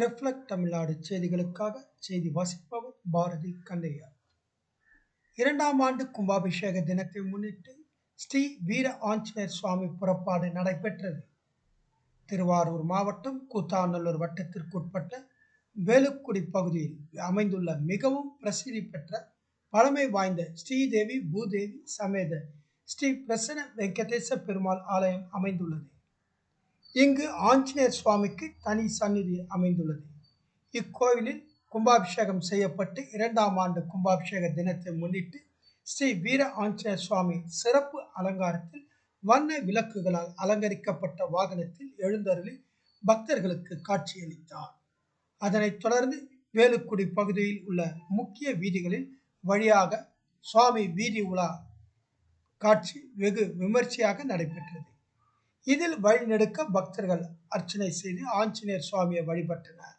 Reflect Tamil Nadu செய்திகளுக்காக செய்தி வாசிப்பவர் பாரதி கண்ணையா இரண்டாம் ஆண்டு கும்பாபிஷேக தினத்தை முன்னிட்டு ஸ்ரீ வீர ஆஞ்சநேயர் சுவாமி புறப்பாடு நடைபெற்றது. திருவாரூர் மாவட்டம் கூத்தாநல்லூர் வட்டத்திற்குட்பட்ட வேலுக்குடி பகுதியில் அமைந்துள்ள மிகவும் பிரசித்தி பெற்ற பழமை வாய்ந்த ஸ்ரீதேவி பூதேவி சமேத ஸ்ரீ பிரசன்ன வெங்கடேச பெருமாள் ஆலயம் அமைந்துள்ளது. இங்கு ஆஞ்சநேயர் சுவாமிக்கு தனி சந்நிதி அமைந்துள்ளது. இக்கோவிலில் கும்பாபிஷேகம் செய்யப்பட்டு இரண்டாம் ஆண்டு கும்பாபிஷேக தினத்தை முன்னிட்டு ஸ்ரீ வீர ஆஞ்சநேயர் சுவாமி சிறப்பு அலங்காரத்தில் வண்ண விளக்குகளால் அலங்கரிக்கப்பட்ட வாகனத்தில் எழுந்தருளி பக்தர்களுக்கு காட்சியளித்தார். அதனைத் தொடர்ந்து வேலுக்குடி பகுதியில் உள்ள முக்கிய வீதிகளில் வழியாக சுவாமி வீதி உலா காட்சி வெகு விமர்சையாக நடைபெற்றது. இதில் வழிநெடுக்க பக்தர்கள் அர்ச்சனை செய்து ஆஞ்சநேயர் சுவாமியை வழிபட்டனர்.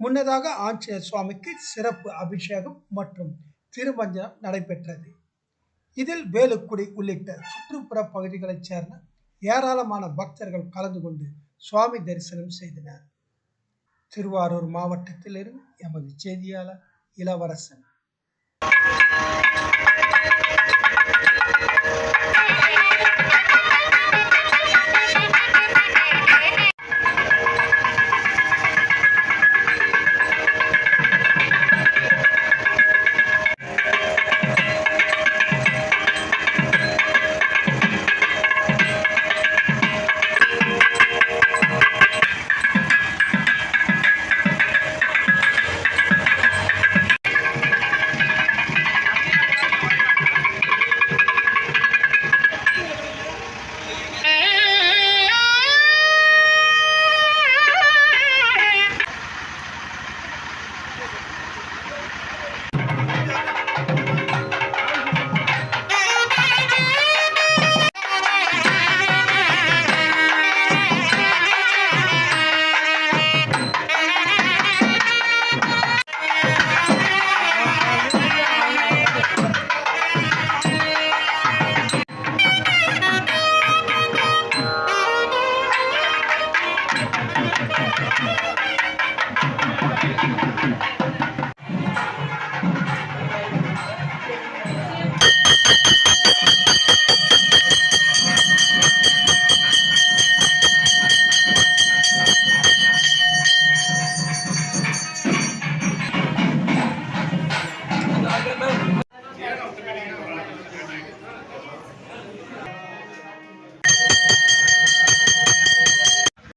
முன்னதாக ஆஞ்சநேயர் சுவாமிக்கு சிறப்பு அபிஷேகம் மற்றும் திருமஞ்சனம் நடைபெற்றது. இதில் வேலுக்குடி உள்ளிட்ட சுற்றுப்புற பகுதிகளைச் சேர்ந்த ஏராளமான பக்தர்கள் கலந்து கொண்டு சுவாமி தரிசனம் செய்தனர். திருவாரூர் மாவட்டத்திலிருந்து எமது செய்தியாளர் இளவரசன்.